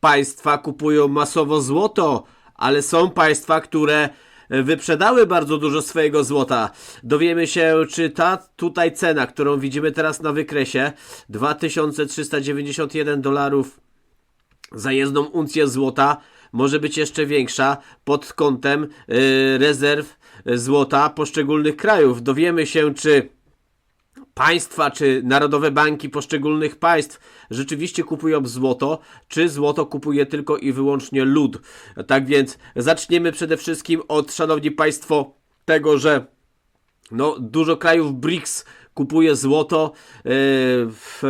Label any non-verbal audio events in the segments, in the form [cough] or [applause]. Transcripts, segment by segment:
państwa kupują masowo złoto, ale są państwa, które wyprzedały bardzo dużo swojego złota. Dowiemy się, czy ta tutaj cena, którą widzimy teraz na wykresie, 2391 dolarów za jedną uncję złota może być jeszcze większa pod kątem y, rezerw złota poszczególnych krajów. Dowiemy się, czy państwa czy narodowe banki poszczególnych państw rzeczywiście kupują złoto, czy złoto kupuje tylko i wyłącznie lud. Tak więc zaczniemy przede wszystkim od, szanowni państwo, tego, że no, dużo krajów BRICS kupuje złoto. Yy, w,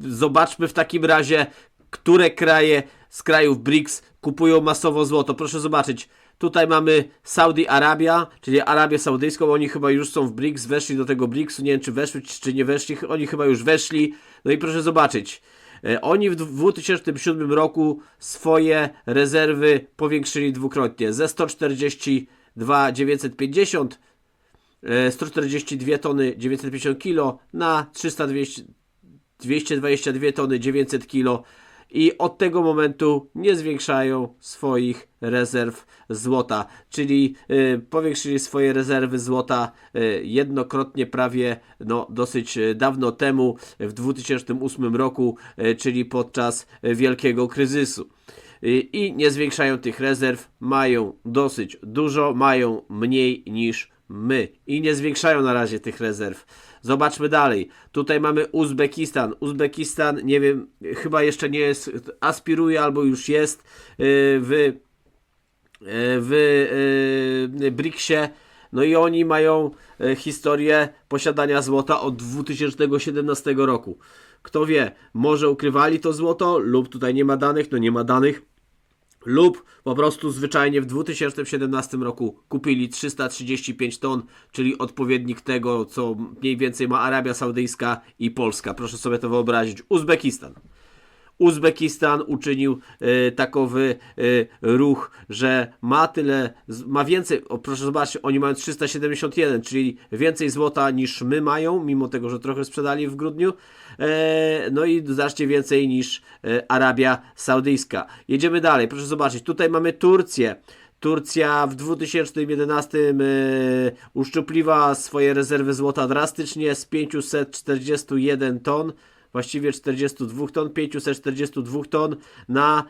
zobaczmy w takim razie, które kraje z krajów BRICS kupują masowo złoto. Proszę zobaczyć. Tutaj mamy Saudi Arabia, czyli Arabię Saudyjską. Oni chyba już są w BRICS, weszli do tego BRICS-u. Nie wiem, czy weszli, czy nie weszli. Oni chyba już weszli. No i proszę zobaczyć. E, Oni w 2007 roku swoje rezerwy powiększyli dwukrotnie. Ze 142 950 e, 142 tony 950 kg na 300 200, 222 tony 900 kg i od tego momentu nie zwiększają swoich rezerw złota, czyli y, powiększyli swoje rezerwy złota y, jednokrotnie prawie no, dosyć y, dawno temu w 2008 roku, y, czyli podczas wielkiego kryzysu. Y, I nie zwiększają tych rezerw, mają dosyć dużo, mają mniej niż my i nie zwiększają na razie tych rezerw. Zobaczmy dalej. Tutaj mamy Uzbekistan. Uzbekistan, nie wiem, chyba jeszcze nie jest, aspiruje albo już jest y, w, y, w y, BRICSie. No i oni mają historię posiadania złota od 2017 roku. Kto wie, może ukrywali to złoto, lub tutaj nie ma danych, no nie ma danych lub po prostu zwyczajnie w 2017 roku kupili 335 ton, czyli odpowiednik tego, co mniej więcej ma Arabia Saudyjska i Polska. Proszę sobie to wyobrazić. Uzbekistan. Uzbekistan uczynił e, takowy e, ruch, że ma tyle, ma więcej, proszę zobaczyć, oni mają 371, czyli więcej złota niż my mają, mimo tego, że trochę sprzedali w grudniu, e, no i znacznie więcej niż Arabia Saudyjska. Jedziemy dalej, proszę zobaczyć, tutaj mamy Turcję. Turcja w 2011 e, uszczupliła swoje rezerwy złota drastycznie z 541 ton właściwie 42 ton, 542 ton na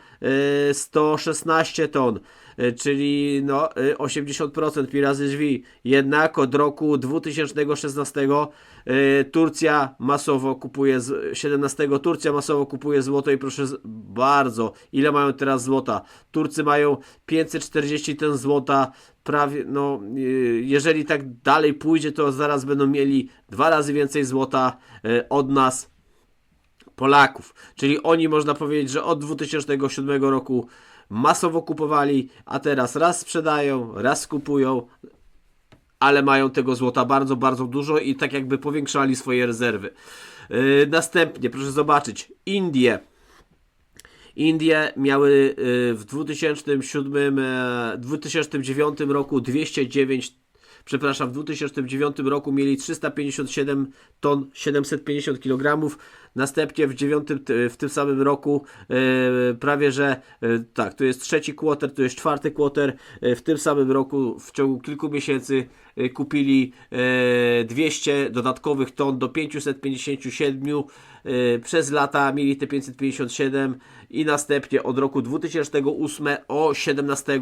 e, 116 ton, e, czyli no, e, 80% pi razy drzwi. Jednak od roku 2016 e, Turcja masowo kupuje, z, 17 Turcja masowo kupuje złoto i proszę bardzo, ile mają teraz złota? Turcy mają 540 ten złota, prawie, no, jeżeli tak dalej pójdzie, to zaraz będą mieli dwa razy więcej złota e, od nas. Polaków. Czyli oni można powiedzieć, że od 2007 roku masowo kupowali, a teraz raz sprzedają, raz kupują, ale mają tego złota bardzo, bardzo dużo i tak jakby powiększali swoje rezerwy. Yy, następnie, proszę zobaczyć, Indie. Indie miały y, w 2007, e, 2009 roku 209, przepraszam, w 2009 roku mieli 357 ton 750 kg. Następnie w, dziewiątym, t- w tym samym roku e, prawie, że e, tak, to jest trzeci quarter, to jest czwarty quarter. E, w tym samym roku w ciągu kilku miesięcy kupili e, 200 dodatkowych ton do 557 e, przez lata mieli te 557 i następnie od roku 2008 o 17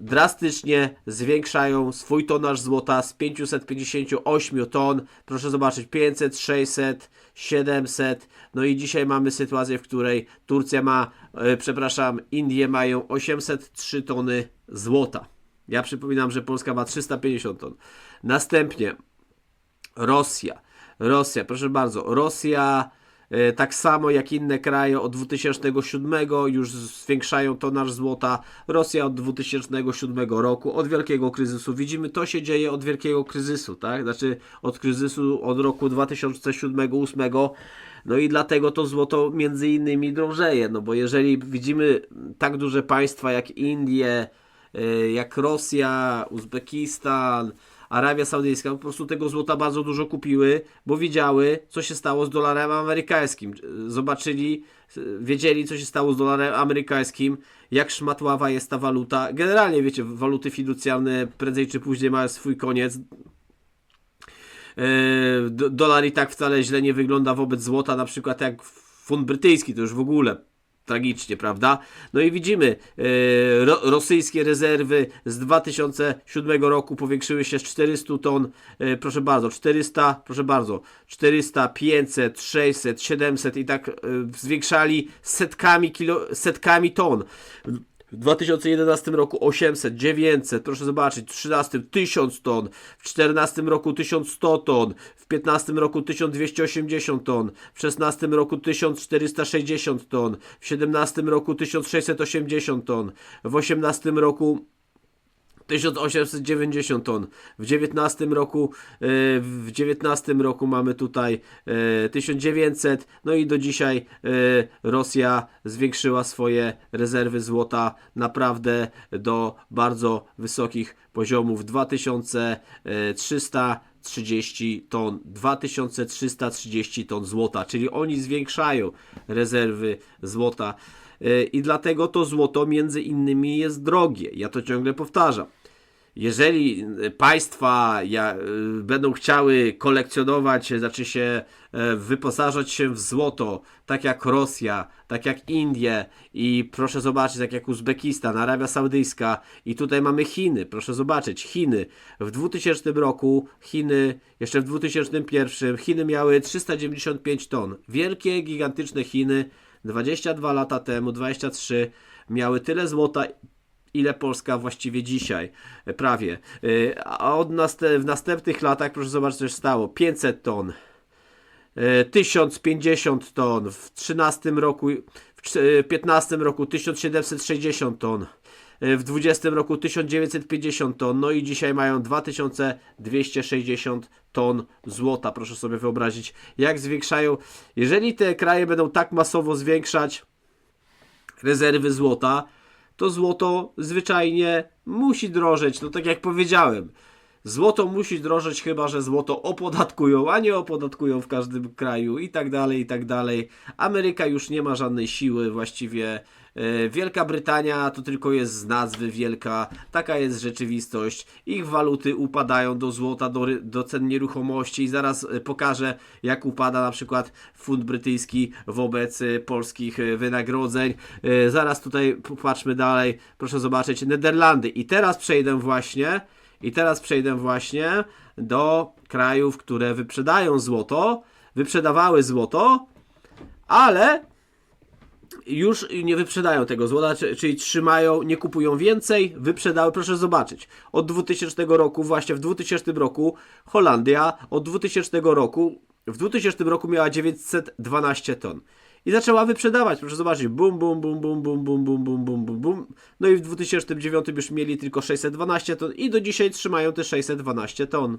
drastycznie zwiększają swój tonaż złota z 558 ton. Proszę zobaczyć 500, 600, 700. No i dzisiaj mamy sytuację, w której Turcja ma, e, przepraszam, Indie mają 803 tony złota. Ja przypominam, że Polska ma 350 ton. Następnie Rosja. Rosja, proszę bardzo. Rosja e, tak samo jak inne kraje od 2007 już zwiększają tonaż złota. Rosja od 2007 roku, od wielkiego kryzysu. Widzimy, to się dzieje od wielkiego kryzysu, tak? Znaczy od kryzysu od roku 2007-2008. No i dlatego to złoto między innymi drożeje, no bo jeżeli widzimy tak duże państwa jak Indie, e, jak Rosja, Uzbekistan, Arabia Saudyjska po prostu tego złota bardzo dużo kupiły, bo widziały, co się stało z dolarem amerykańskim. Zobaczyli, wiedzieli, co się stało z dolarem amerykańskim, jak szmatława jest ta waluta. Generalnie, wiecie, waluty fiducjalne prędzej czy później mają swój koniec. E, do- Dolar i tak wcale źle nie wygląda wobec złota, na przykład jak funt brytyjski, to już w ogóle tragicznie, prawda? No i widzimy, e, ro, rosyjskie rezerwy z 2007 roku powiększyły się z 400 ton, e, proszę bardzo, 400, proszę bardzo, 400, 500, 600, 700 i tak e, zwiększali setkami, kilo, setkami ton. W 2011 roku 800, 900, proszę zobaczyć, w 13 1000 ton, w 14 roku 1100 ton, w 15 roku 1280 ton, w 16 roku 1460 ton, w 17 roku 1680 ton, w 18 roku 1890 ton. W 19 roku, e, w 19 roku mamy tutaj e, 1900, no i do dzisiaj e, Rosja zwiększyła swoje rezerwy złota naprawdę do bardzo wysokich poziomów 2330 ton, 2330 ton złota, czyli oni zwiększają rezerwy złota. E, I dlatego to złoto między innymi jest drogie. Ja to ciągle powtarzam. Jeżeli państwa e, będą chciały kolekcjonować, znaczy się e, wyposażać się w złoto, tak jak Rosja, tak jak Indie i proszę zobaczyć, tak jak Uzbekistan, Arabia Saudyjska i tutaj mamy Chiny, proszę zobaczyć, Chiny. W 2000 roku Chiny, jeszcze w 2001 Chiny miały 395 ton. Wielkie, gigantyczne Chiny 22 lata temu, 23 miały tyle złota ile Polska właściwie dzisiaj, e, prawie. E, A od naste- w następnych latach, proszę zobaczyć, co się stało. 500 ton, e, 1050 ton, w 13 roku, w trz- e, 15 roku 1760 ton, e, w 20 roku 1950 ton, no i dzisiaj mają 2260 ton złota. Proszę sobie wyobrazić, jak zwiększają. Jeżeli te kraje będą tak masowo zwiększać rezerwy złota, to złoto zwyczajnie musi drożeć. No tak jak powiedziałem, złoto musi drożeć, chyba że złoto opodatkują, a nie opodatkują w każdym kraju i tak dalej, i tak dalej. Ameryka już nie ma żadnej siły właściwie. E, Wielka Brytania to tylko jest z nazwy wielka, taka jest rzeczywistość. Ich waluty upadają do złota, do, do cen nieruchomości i zaraz e, pokażę jak upada na przykład funt brytyjski wobec e, polskich wynagrodzeń. Zaraz tutaj popatrzmy dalej, proszę zobaczyć Niderlandy i teraz przejdę właśnie i teraz przejdę właśnie do krajów, które wyprzedają złoto, wyprzedawały złoto, ale już nie wyprzedają tego złota, czy- czyli trzymają, nie kupują więcej, wyprzedały, proszę zobaczyć. Od 2000 roku, właśnie w 2000 roku Holandia, od 2000 roku, w 2000 roku miała 912 ton. I zaczęła wyprzedawać, proszę zobaczyć, bum, bum, bum, bum, bum, bum, bum, bum, bum, bum, bum. No i w 2009 już mieli tylko 612 ton i do dzisiaj trzymają te 612 ton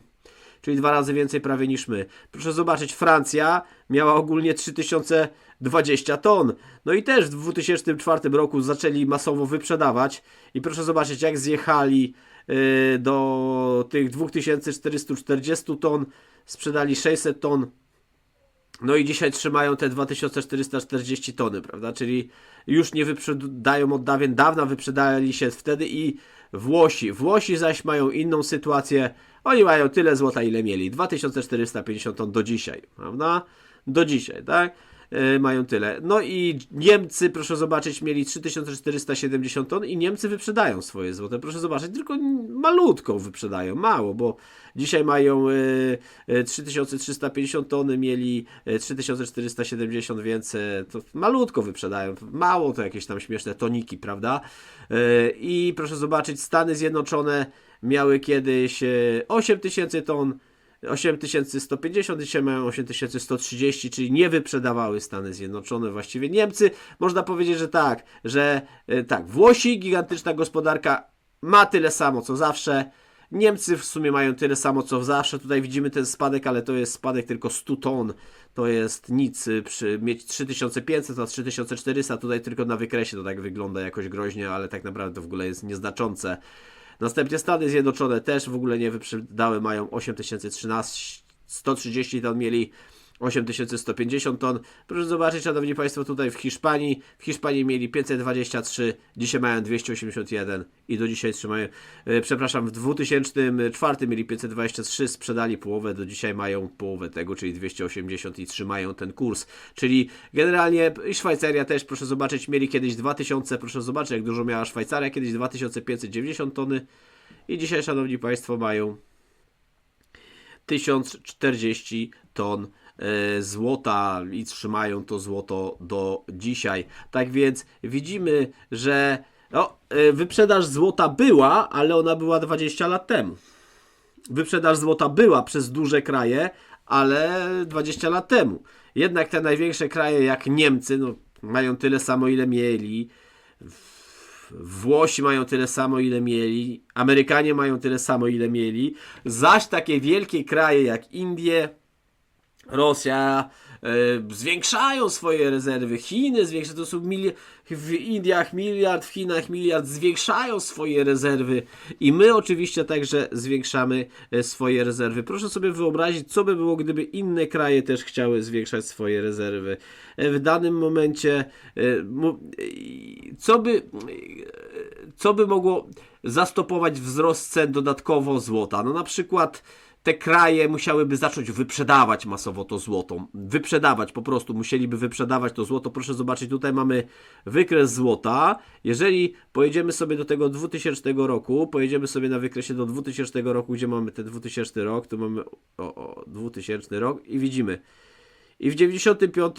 czyli dwa razy więcej prawie niż my. Proszę zobaczyć, Francja miała ogólnie 3020 ton. No i też w 2004 roku zaczęli masowo wyprzedawać i proszę zobaczyć, jak zjechali yy, do tych 2440 ton, sprzedali 600 ton. No i dzisiaj trzymają te 2440 tony, prawda? Czyli już nie wyprzedają od dawien, dawna wyprzedali się wtedy i Włosi. Włosi zaś mają inną sytuację. Oni mają tyle złota, ile mieli. 2450 ton do dzisiaj, prawda? Do dzisiaj, tak? E, mają tyle. No i Niemcy, proszę zobaczyć, mieli 3470 ton i Niemcy wyprzedają swoje złote. Proszę zobaczyć, tylko malutką wyprzedają, mało, bo dzisiaj mają e, e, 3350 tony, mieli e, 3470, więc e, to malutko wyprzedają. Mało to jakieś tam śmieszne toniki, prawda? E, I proszę zobaczyć, Stany Zjednoczone miały kiedyś e, 8000 ton, 8150, dzisiaj mają 8130, czyli nie wyprzedawały Stany Zjednoczone właściwie. Niemcy, można powiedzieć, że tak, że e, tak, Włosi, gigantyczna gospodarka, ma tyle samo co zawsze. Niemcy w sumie mają tyle samo co zawsze. Tutaj widzimy ten spadek, ale to jest spadek tylko 100 ton. To jest nic. y, Przy, mieć 3500 a 3400, tutaj tylko na wykresie to tak wygląda jakoś groźnie, ale tak naprawdę to w ogóle jest nieznaczące. Następnie Stany Zjednoczone też w ogóle nie wyprzedały, mają 8013, 130 ton mieli 8150 ton. Proszę zobaczyć, szanowni państwo, tutaj w Hiszpanii. W Hiszpanii mieli 523, dzisiaj mają 281 i do dzisiaj trzymają. e, Przepraszam, w 2004 mieli 523, sprzedali połowę, do dzisiaj mają połowę tego, czyli 280 i trzymają ten kurs. Czyli generalnie i Szwajcaria też, proszę zobaczyć, mieli kiedyś 2000, proszę zobaczyć, jak dużo miała Szwajcaria, kiedyś 2590 tony i dzisiaj, szanowni państwo, mają 1040 ton złota i trzymają to złoto do dzisiaj. Tak więc widzimy, że no, e, wyprzedaż złota była, ale ona była 20 lat temu. Wyprzedaż złota była przez duże kraje, ale 20 lat temu. Jednak te największe kraje jak Niemcy no, mają tyle samo ile mieli. Włosi mają tyle samo, ile mieli, Amerykanie mają tyle samo, ile mieli, zaś takie wielkie kraje jak Indie, Rosja e, zwiększają swoje rezerwy, Chiny zwiększają, to są mili- w Indiach miliard, w Chinach miliard, zwiększają swoje rezerwy i my oczywiście także zwiększamy e, swoje rezerwy. Proszę sobie wyobrazić, co by było, gdyby inne kraje też chciały zwiększać swoje rezerwy. E, W danym momencie, co by, co by mogło zastopować wzrost cen dodatkowo złota? No na przykład te kraje musiałyby zacząć wyprzedawać masowo to złoto. Wyprzedawać po prostu, musieliby wyprzedawać to złoto. Proszę zobaczyć, tutaj mamy wykres złota. Jeżeli pojedziemy sobie do tego 2000 roku, pojedziemy sobie na wykresie do 2000 roku, gdzie mamy ten 2000 rok, tu mamy o, o 2000 rok i widzimy. I w 95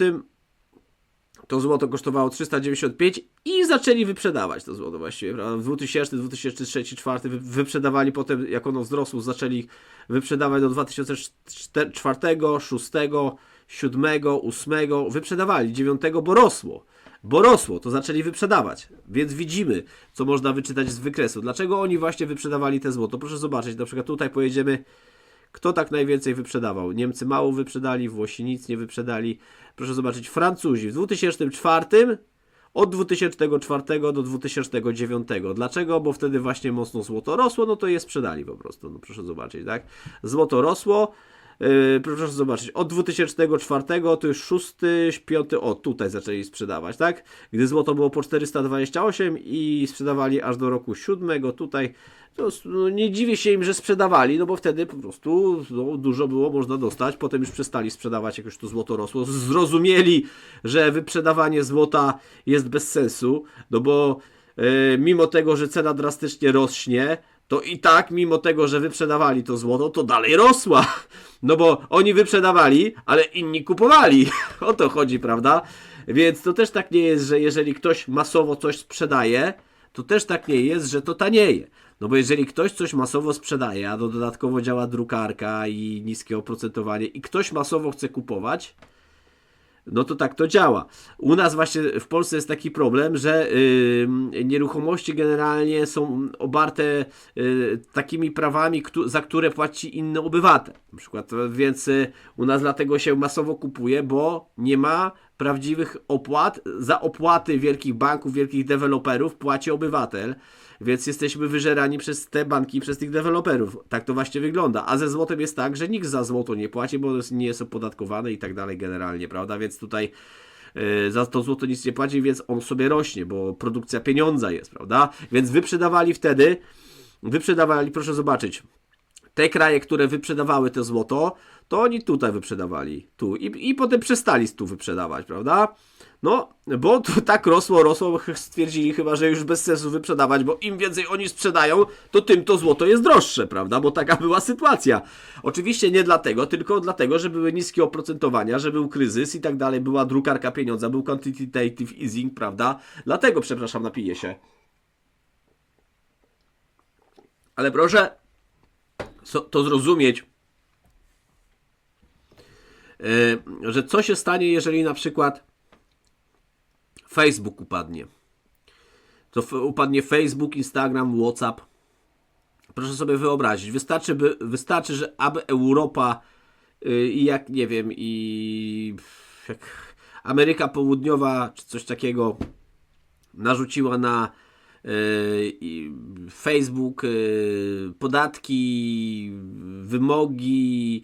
to złoto kosztowało 395 i zaczęli wyprzedawać to złoto właściwie. W 2000, 2003, 2004 wy- wyprzedawali potem, jak ono wzrosło, zaczęli wyprzedawać do 2004, 2006, 2007, 2008, wyprzedawali 9, bo rosło. Bo rosło, to zaczęli wyprzedawać. Więc widzimy, co można wyczytać z wykresu. Dlaczego oni właśnie wyprzedawali te złoto? Proszę zobaczyć, na przykład tutaj pojedziemy kto tak najwięcej wyprzedawał? Niemcy mało wyprzedali, Włosi nic nie wyprzedali. Proszę zobaczyć, Francuzi w 2004 od 2004 do 2009. Dlaczego? Bo wtedy właśnie mocno złoto rosło, no to je sprzedali po prostu. No proszę zobaczyć, tak? Złoto rosło. Yy, proszę zobaczyć, od 2004 to już 6, 5, o tutaj zaczęli sprzedawać, tak? Gdy złoto było po 428 i sprzedawali aż do roku 7, tutaj to no, nie dziwię się im, że sprzedawali, no bo wtedy po prostu no, dużo było można dostać, potem już przestali sprzedawać, jak już to złoto rosło, zrozumieli, że wyprzedawanie złota jest bez sensu, no bo e, mimo tego, że cena drastycznie rośnie, to i tak, mimo tego, że wyprzedawali to złoto, to dalej rosła. No bo oni wyprzedawali, ale inni kupowali. [laughs] O to chodzi, prawda? Więc to też tak nie jest, że jeżeli ktoś masowo coś sprzedaje, to też tak nie jest, że to tanieje. No bo jeżeli ktoś coś masowo sprzedaje, a do dodatkowo działa drukarka i niskie oprocentowanie i ktoś masowo chce kupować, no to tak to działa. U nas właśnie w Polsce jest taki problem, że nieruchomości generalnie są obarte y, takimi prawami, za które płaci inny obywatel. Na przykład, więc y, u nas dlatego się masowo kupuje, bo nie ma prawdziwych opłat. Za opłaty wielkich banków, wielkich deweloperów płaci obywatel. Więc jesteśmy wyżerani przez te banki, przez tych deweloperów. Tak to właśnie wygląda. A ze złotem jest tak, że nikt za złoto nie płaci, bo nie jest opodatkowane i tak dalej generalnie, prawda? Więc tutaj yy, za to złoto nic nie płaci, więc on sobie rośnie, bo produkcja pieniądza jest, prawda? Więc wyprzedawali wtedy, wyprzedawali, proszę zobaczyć, te kraje, które wyprzedawały to złoto, to oni tutaj wyprzedawali. Tu. I, I potem przestali tu wyprzedawać, prawda? No, bo to tak rosło, rosło, stwierdzili chyba, że już bez sensu wyprzedawać, bo im więcej oni sprzedają, to tym to złoto jest droższe, prawda? Bo taka była sytuacja. Oczywiście nie dlatego, tylko dlatego, że były niskie oprocentowania, że był kryzys i tak dalej, była drukarka pieniądza, był quantitative easing, prawda? Dlatego, przepraszam, napiję się. Ale proszę to zrozumieć, e, że co się stanie, jeżeli na przykład Facebook upadnie. To upadnie Facebook, Instagram, WhatsApp. Proszę sobie wyobrazić, wystarczy, by, wystarczy że aby Europa y, i jak nie wiem, i jak Ameryka Południowa czy coś takiego narzuciła na i Facebook, yy, podatki, wymogi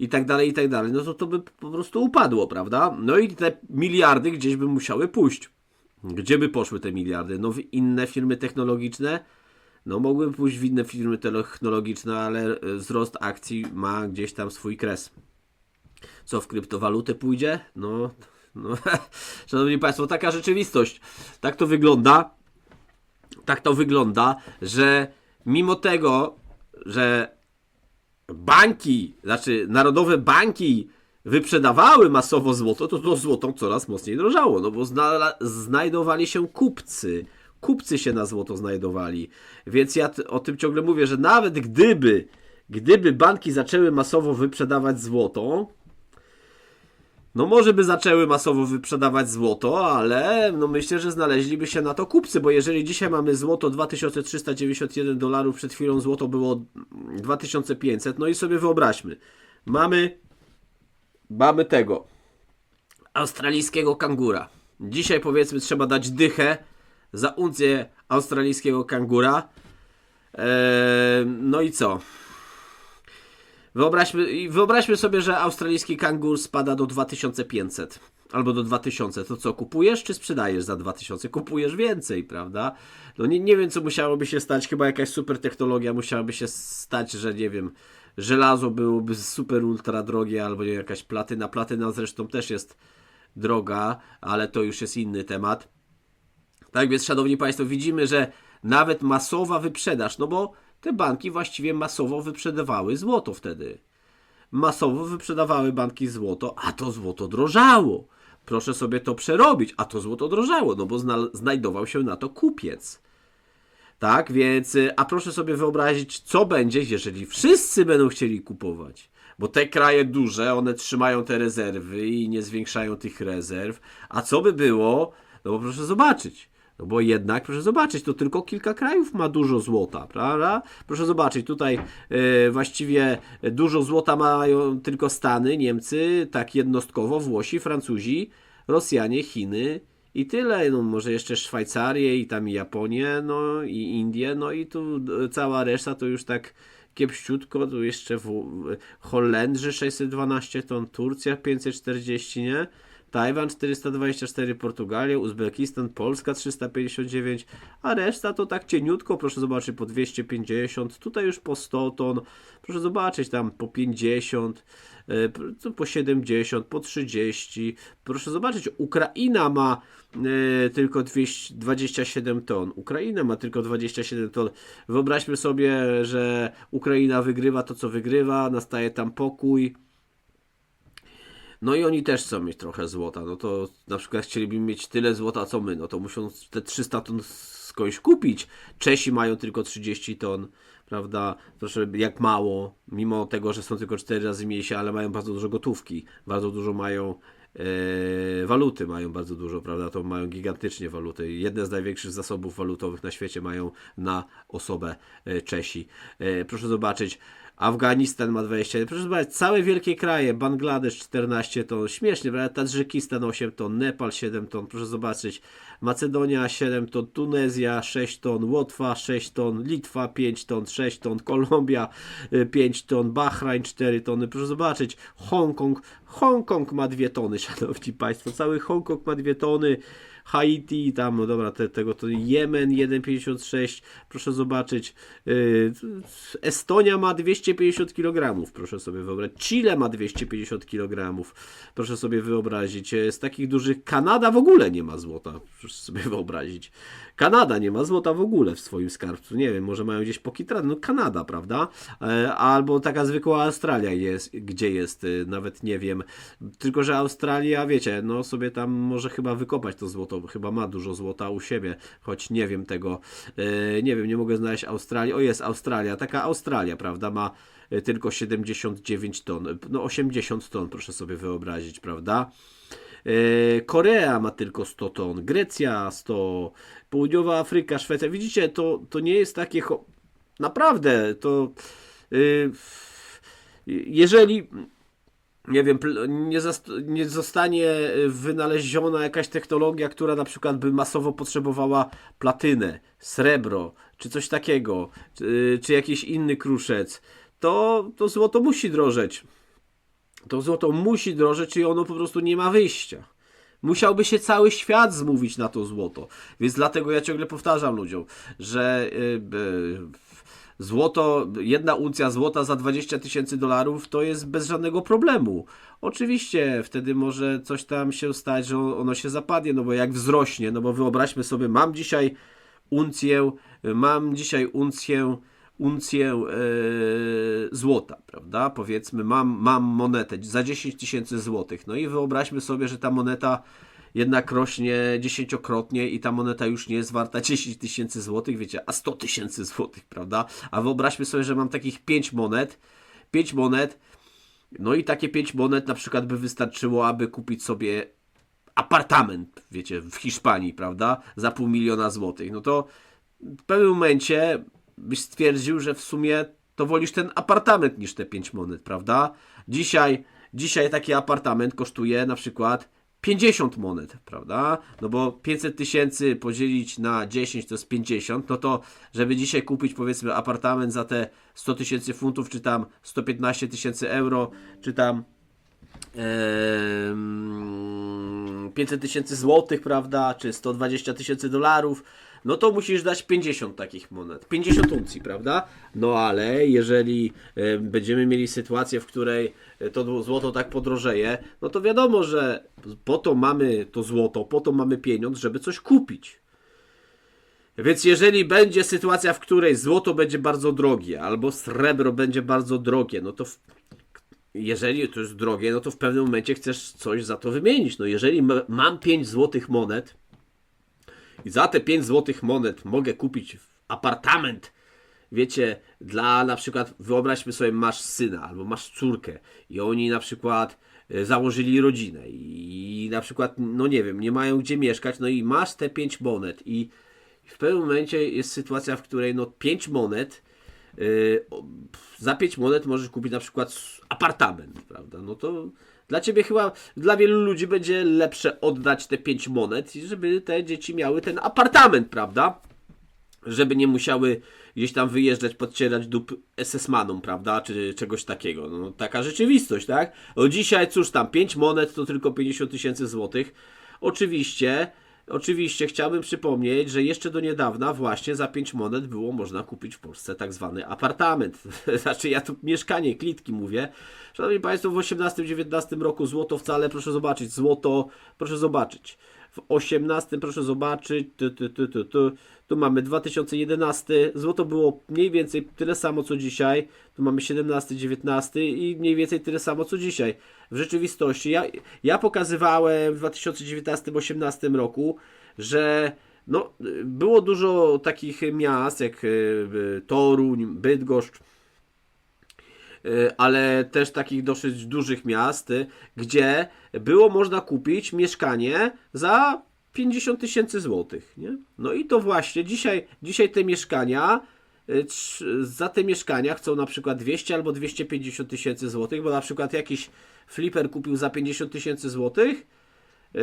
i tak dalej, i tak dalej, no to to by po prostu upadło, prawda? No i te miliardy gdzieś by musiały pójść. Gdzie by poszły te miliardy? No w inne firmy technologiczne? No mogłyby pójść w inne firmy technologiczne, ale e, wzrost akcji ma gdzieś tam swój kres. Co w kryptowalutę pójdzie? No, no [laughs] szanowni Państwo, taka rzeczywistość. Tak to wygląda. Tak to wygląda, że mimo tego, że banki, znaczy narodowe banki wyprzedawały masowo złoto, to to złoto coraz mocniej drożało, no bo zna, znajdowali się kupcy. Kupcy się na złoto znajdowali. Więc ja o tym ciągle mówię, że nawet gdyby, gdyby banki zaczęły masowo wyprzedawać złoto, no może by zaczęły masowo wyprzedawać złoto, ale no myślę, że znaleźliby się na to kupcy, bo jeżeli dzisiaj mamy złoto 2391 dolarów, przed chwilą złoto było 2500, no i sobie wyobraźmy, mamy, mamy tego australijskiego kangura. Dzisiaj powiedzmy trzeba dać dychę za uncję australijskiego kangura. Eee, no i co? Wyobraźmy, wyobraźmy sobie, że australijski kangur spada do 2500 albo do 2000. To co, kupujesz czy sprzedajesz za 2000? Kupujesz więcej, prawda? No nie, nie wiem, co musiałoby się stać. Chyba jakaś super technologia musiałaby się stać, że nie wiem, żelazo byłoby super ultra drogie albo nie, jakaś platyna. Platyna zresztą też jest droga, ale to już jest inny temat. Tak więc, szanowni Państwo, widzimy, że nawet masowa wyprzedaż, no bo te banki właściwie masowo wyprzedawały złoto wtedy. Masowo wyprzedawały banki złoto, a to złoto drożało. Proszę sobie to przerobić, a to złoto drożało, no bo zna- znajdował się na to kupiec. Tak, więc, y, a proszę sobie wyobrazić, co będzie, jeżeli wszyscy będą chcieli kupować. Bo te kraje duże, one trzymają te rezerwy i nie zwiększają tych rezerw. A co by było? No bo proszę zobaczyć. No bo jednak, proszę zobaczyć, to tylko kilka krajów ma dużo złota, prawda? Proszę zobaczyć, tutaj e, właściwie dużo złota mają tylko Stany, Niemcy, tak jednostkowo, Włosi, Francuzi, Rosjanie, Chiny i tyle. No może jeszcze Szwajcarię i tam i Japonię, no i Indię, no i tu e, cała reszta to już tak kiepściutko, tu jeszcze w, Holendrzy 612 ton, Turcja 540, nie? Tajwan 424, Portugalia, Uzbekistan, Polska 359, a reszta to tak cieniutko, proszę zobaczyć, po 250, tutaj już po 100 ton, proszę zobaczyć tam po 50, e, po 70, po 30, proszę zobaczyć, Ukraina ma e, tylko 200, 27 ton, Ukraina ma tylko 27 ton, wyobraźmy sobie, że Ukraina wygrywa to, co wygrywa, nastaje tam pokój, no i oni też chcą mieć trochę złota. No to na przykład chcieliby mieć tyle złota co my. No to muszą te 300 ton skądś kupić. Czesi mają tylko 30 ton, prawda? Proszę, jak mało, mimo tego, że są tylko 4 razy mniejsi, ale mają bardzo dużo gotówki. Bardzo dużo mają e, waluty, mają bardzo dużo, prawda? To mają gigantycznie waluty. Jedne z największych zasobów walutowych na świecie mają na osobę e, Czesi. E, proszę zobaczyć. Afganistan ma 20, proszę zobaczyć, całe wielkie kraje, Bangladesz 14 ton, śmiesznie, prawda? Tadżykistan 8 ton, Nepal 7 ton, proszę zobaczyć, Macedonia 7 ton, Tunezja 6 ton, Łotwa 6 ton, Litwa 5 ton, 6 ton, Kolumbia y, 5 ton, Bahrajn 4 tony, proszę zobaczyć, Hongkong, Hongkong ma 2 tony, [laughs] szanowni państwo, cały Hongkong ma 2 tony, Haiti, tam, no dobra, te, tego to Jemen 1,56, proszę zobaczyć, yy, Estonia ma 250 kg, proszę sobie wyobrazić, Chile ma 250 kg, proszę sobie wyobrazić, E, z takich dużych, Kanada w ogóle nie ma złota, proszę sobie wyobrazić, Kanada nie ma złota w ogóle w swoim skarbcu, nie wiem, może mają gdzieś pokitrane, no Kanada, prawda, E, albo taka zwykła Australia jest, gdzie jest, y, nawet nie wiem, tylko, że Australia, wiecie, no sobie tam może chyba wykopać to złoto, chyba ma dużo złota u siebie, choć nie wiem tego, e, nie wiem, nie mogę znaleźć Australii, o jest Australia, taka Australia, prawda, ma e, tylko 79 ton, no 80 ton, proszę sobie wyobrazić, prawda, E, Korea ma tylko 100 ton, Grecja 100, Południowa Afryka, Szwecja. Widzicie, to, to nie jest takie. Naprawdę, to. y, jeżeli. Nie wiem, nie, nie zostanie y, wynaleziona jakaś technologia, która na przykład by masowo potrzebowała platynę, srebro, czy coś takiego, czy, czy jakiś inny kruszec, to, to złoto musi drożeć. To złoto musi drożeć i ono po prostu nie ma wyjścia. Musiałby się cały świat zmówić na to złoto. Więc dlatego ja ciągle powtarzam ludziom, że y, y, złoto, jedna uncja złota za 20 tysięcy dolarów to jest bez żadnego problemu. Oczywiście wtedy może coś tam się stać, że ono się zapadnie, no bo jak wzrośnie, no bo wyobraźmy sobie, mam dzisiaj uncję, mam dzisiaj uncję uncję e, złota, prawda? Powiedzmy, mam, mam monetę za 10 tysięcy złotych. No i wyobraźmy sobie, że ta moneta jednak rośnie dziesięciokrotnie i ta moneta już nie jest warta [laughs] 10 tysięcy złotych, wiecie, a 100 tysięcy złotych, prawda? A wyobraźmy sobie, że mam takich 5 monet, 5 monet, no i takie 5 monet na przykład by wystarczyło, aby kupić sobie apartament, wiecie, w Hiszpanii, prawda? Za pół miliona złotych. No to w pewnym momencie byś stwierdził, że w sumie to wolisz ten apartament niż te 5 monet, prawda? Dzisiaj, dzisiaj taki apartament kosztuje na przykład 50 monet, prawda? No bo 500 tysięcy podzielić na 10 to jest 50, no to żeby dzisiaj kupić powiedzmy apartament za te 100 tysięcy funtów, czy tam 115 tysięcy euro, czy tam em, 500 tysięcy złotych, prawda, czy 120 tysięcy dolarów, no to musisz dać 50 takich monet, 50 uncji, prawda? No ale jeżeli e, będziemy mieli sytuację, w której e, to złoto tak podrożeje, no to wiadomo, że po to mamy to złoto, po to mamy pieniądz, żeby coś kupić. Więc jeżeli będzie sytuacja, w której złoto będzie bardzo drogie, albo srebro będzie bardzo drogie, no to w, jeżeli to jest drogie, no to w pewnym momencie chcesz coś za to wymienić. No jeżeli ma- mam 5 złotych monet i za te 5 złotych monet mogę kupić apartament, wiecie, dla na przykład, wyobraźmy sobie, masz syna albo masz córkę i oni na przykład e, założyli rodzinę i na przykład, no nie wiem, nie mają gdzie mieszkać, no i masz te 5 monet i w pewnym momencie jest sytuacja, w której no 5 monet Yy, za 5 monet możesz kupić na przykład apartament, prawda? No to dla ciebie chyba, dla wielu ludzi będzie lepsze oddać te 5 monet, żeby te dzieci miały ten apartament, prawda? Żeby nie musiały gdzieś tam wyjeżdżać, podcierać dup SS-manom, prawda? Czy czegoś takiego. No, taka rzeczywistość, tak? O dzisiaj, cóż tam, 5 monet to tylko 50 tysięcy złotych. Oczywiście, oczywiście chciałbym przypomnieć, że jeszcze do niedawna właśnie za 5 monet było można kupić w Polsce tak zwany apartament. [laughs] znaczy ja tu mieszkanie, klitki mówię. Szanowni Państwo, w 18-19 roku złoto wcale, proszę zobaczyć, złoto, proszę zobaczyć. W 18 proszę zobaczyć, tu, tu, tu, tu, tu, tu mamy 2011, złoto było mniej więcej tyle samo co dzisiaj, tu mamy 17, 19 i mniej więcej tyle samo co dzisiaj. W rzeczywistości ja, ja pokazywałem w 2019-18 roku, że no, było dużo takich miast jak y, Toruń, Bydgoszcz, ale też takich dosyć dużych miast, y, gdzie było można kupić mieszkanie za 50 tysięcy złotych. Nie? No i to właśnie dzisiaj, dzisiaj te mieszkania, y, za te mieszkania chcą na przykład 200 albo 250 tysięcy złotych, bo na przykład jakiś flipper kupił za 50 tysięcy złotych, yy,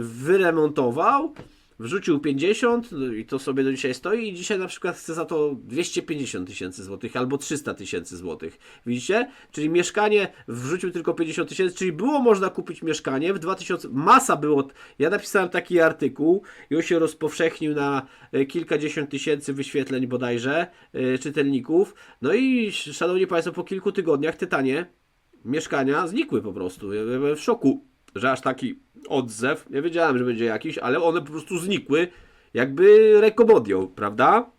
wyremontował, wrzucił 50 no i to sobie do dzisiaj stoi i dzisiaj na przykład chce za to 250 tysięcy złotych albo 300 tysięcy złotych. Widzicie? Czyli mieszkanie wrzucił tylko 50 tysięcy, czyli było można kupić mieszkanie w 2000, masa było, ja napisałem taki artykuł i on się rozpowszechnił na e, kilkadziesiąt tysięcy wyświetleń bodajże, e, czytelników. No i szanowni Państwo, po kilku tygodniach te tanie mieszkania znikły po prostu. Ja byłem w szoku, że aż taki odzew. Nie wiedziałem, że będzie jakiś, ale one po prostu znikły jakby rekomodią, prawda?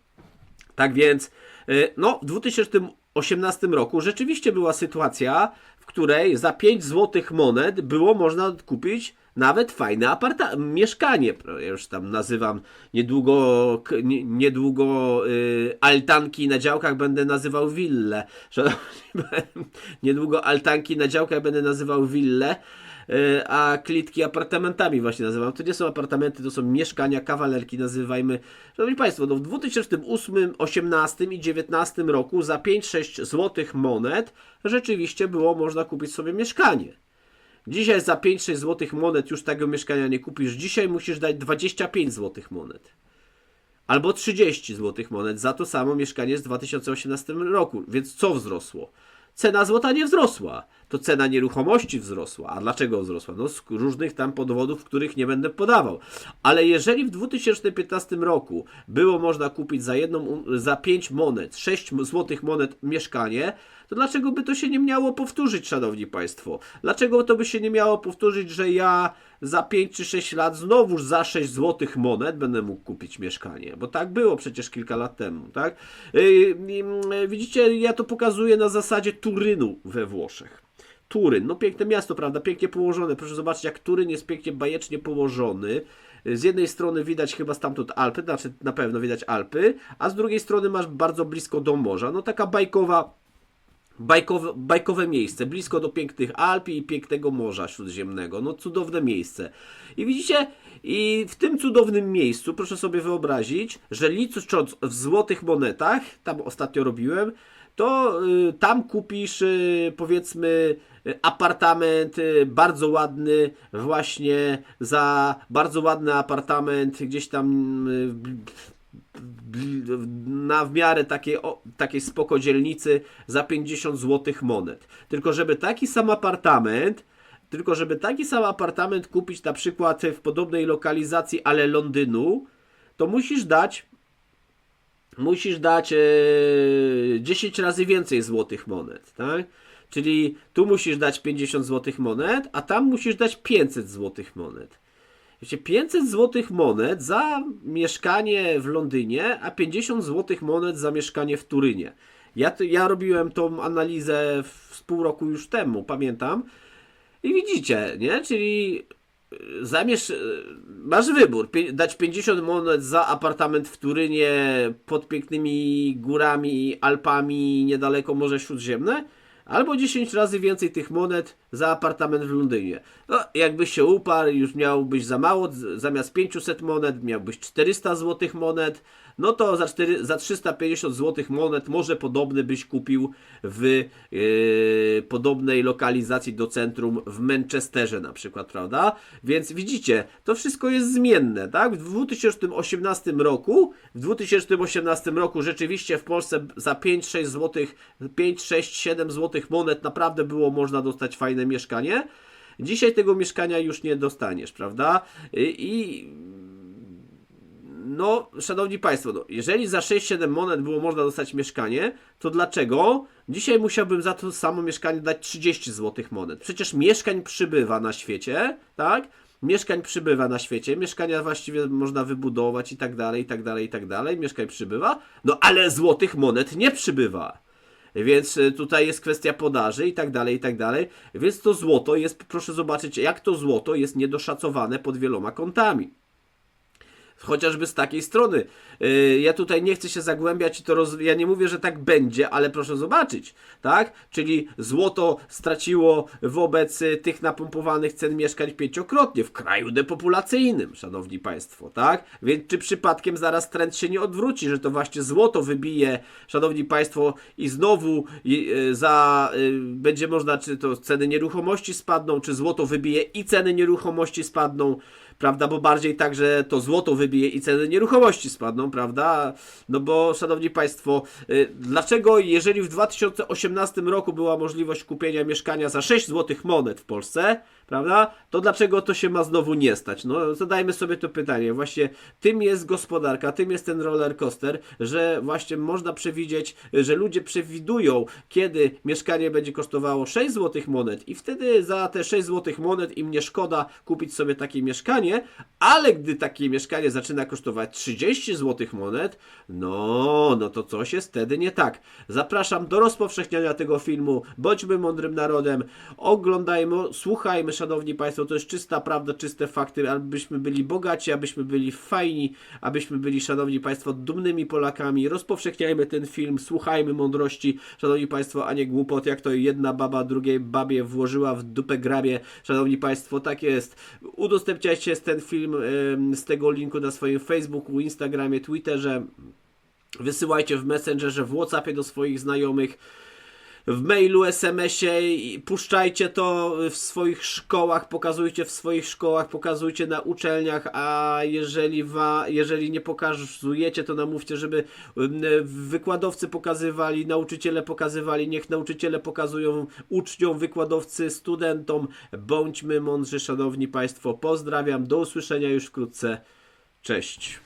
Tak więc, y, no, w 2018 roku rzeczywiście była sytuacja, w której za 5 złotych monet było można kupić nawet fajne aparta mieszkanie. Ja już tam nazywam niedługo, niedługo y, altanki na działkach będę nazywał. Szanowni, [laughs] niedługo altanki na działkach będę nazywał wille. e, a klitki apartamentami właśnie nazywam. To nie są apartamenty, to są mieszkania, kawalerki nazywajmy. Szanowni Państwo, no w 2008, 18 i 19 roku za 5-6 złotych monet rzeczywiście było można kupić sobie mieszkanie. Dzisiaj za 5-6 złotych monet już tego mieszkania nie kupisz. Dzisiaj musisz dać 25 złotych monet. Albo 30 złotych monet za to samo mieszkanie z 2018 roku. Więc co wzrosło? Cena złota nie wzrosła. To cena nieruchomości wzrosła. A dlaczego wzrosła? No z różnych tam powodów, których nie będę podawał. Ale jeżeli w 2015 roku było można kupić za jedną, za 5 monet, 6 złotych monet mieszkanie, to dlaczego by to się nie miało powtórzyć, szanowni państwo? Dlaczego to by się nie miało powtórzyć, że ja za 5 czy 6 lat znowuż za 6 złotych monet będę mógł kupić mieszkanie? Bo tak było przecież kilka lat temu, tak? Yy, yy, widzicie, ja to pokazuję na zasadzie Turynu we Włoszech. Turyn, no piękne miasto, prawda? Pięknie położone. Proszę zobaczyć, jak Turyn jest pięknie, bajecznie położony. Z jednej strony widać chyba stamtąd Alpy, znaczy na pewno widać Alpy, a z drugiej strony masz bardzo blisko do morza. No taka bajkowa bajkowe, bajkowe miejsce, blisko do pięknych Alp i pięknego Morza Śródziemnego. No cudowne miejsce. I widzicie, i w tym cudownym miejscu proszę sobie wyobrazić, że licząc w złotych monetach, tam ostatnio robiłem, to y, tam kupisz y, powiedzmy y, apartament bardzo ładny właśnie za bardzo ładny apartament gdzieś tam na w miarę takiej, takiej spoko dzielnicy za 50 złotych monet. Tylko żeby taki sam apartament, tylko żeby taki sam apartament kupić na przykład w podobnej lokalizacji, ale Londynu, to musisz dać musisz dać e, 10 razy więcej złotych monet, tak? Czyli tu musisz dać 50 złotych monet, a tam musisz dać 500 złotych monet. Wiecie, 500 złotych monet za mieszkanie w Londynie, a 50 złotych monet za mieszkanie w Turynie. Ja, ja robiłem tą analizę w, z pół roku już temu, pamiętam. I widzicie, nie? Czyli zamiesz, y, masz wybór, dać 50 monet za apartament w Turynie pod pięknymi górami, Alpami, niedaleko Morze Śródziemne, albo 10 razy więcej tych monet za apartament w Londynie. No, jakbyś się uparł, już miałbyś za mało, zamiast 500 monet miałbyś 400 złotych monet, no to za, 4, za 350 złotych monet może podobny byś kupił w yy, podobnej lokalizacji do centrum w Manchesterze na przykład, prawda? Więc widzicie, to wszystko jest zmienne, tak? W 2018 roku, w 2018 roku rzeczywiście w Polsce za 5-6 złotych, 5, 6, 7 złotych monet naprawdę było można dostać fajne mieszkanie. Dzisiaj tego mieszkania już nie dostaniesz, prawda? I, i no, szanowni państwo, no, jeżeli za 6-7 monet było można dostać mieszkanie, to dlaczego dzisiaj musiałbym za to samo mieszkanie dać 30 złotych monet? Przecież mieszkań przybywa na świecie, tak? Mieszkań przybywa na świecie, mieszkania właściwie można wybudować i tak dalej, i tak dalej, i tak dalej, mieszkań przybywa, no ale złotych monet nie przybywa. Więc y, tutaj jest kwestia podaży i tak dalej, i tak dalej. Więc to złoto jest, proszę zobaczyć, jak to złoto jest niedoszacowane pod wieloma kątami chociażby z takiej strony. Yy, Ja tutaj nie chcę się zagłębiać i to roz... ja nie mówię, że tak będzie, ale proszę zobaczyć, tak? Czyli złoto straciło wobec y, tych napompowanych cen mieszkań pięciokrotnie w kraju depopulacyjnym, szanowni państwo, tak? Więc czy przypadkiem zaraz trend się nie odwróci, że to właśnie złoto wybije, szanowni państwo, i znowu y, za y, będzie można, czy to ceny nieruchomości spadną, czy złoto wybije i ceny nieruchomości spadną, prawda? Bo bardziej tak, że to złoto wybije i ceny nieruchomości spadną, prawda? No bo, szanowni państwo, y, dlaczego, jeżeli w 2018 roku była możliwość kupienia mieszkania za 6 złotych monet w Polsce, prawda? To dlaczego to się ma znowu nie stać? No, zadajmy sobie to pytanie. Właśnie tym jest gospodarka, tym jest ten roller coaster, że właśnie można przewidzieć, że ludzie przewidują, kiedy mieszkanie będzie kosztowało 6 złotych monet i wtedy za te 6 złotych monet im nie szkoda kupić sobie takie mieszkanie, ale gdy takie mieszkanie zaczyna kosztować 30 zł monet, no, no to coś jest wtedy nie tak. Zapraszam do rozpowszechniania tego filmu. Bądźmy mądrym narodem. Oglądajmy, słuchajmy, szanowni państwo, to jest czysta prawda, czyste fakty, abyśmy byli bogaci, abyśmy byli fajni, abyśmy byli, szanowni państwo, dumnymi Polakami. Rozpowszechniajmy ten film, słuchajmy mądrości, szanowni państwo, a nie głupot, jak to jedna baba drugiej babie włożyła w dupę grabie. Szanowni państwo, tak jest. Udostępniajcie ten film z tego linku na swoim Facebooku, Instagramie, Twitterze. Wysyłajcie w Messengerze, w Whatsappie do swoich znajomych, w mailu, SMS-ie, puszczajcie to w swoich szkołach, pokazujcie w swoich szkołach, pokazujcie na uczelniach, a jeżeli, wa, jeżeli nie pokazujecie, to namówcie, żeby wykładowcy pokazywali, nauczyciele pokazywali, niech nauczyciele pokazują uczniom, wykładowcy, studentom. Bądźmy mądrzy, szanowni państwo. Pozdrawiam, do usłyszenia już wkrótce. Cześć.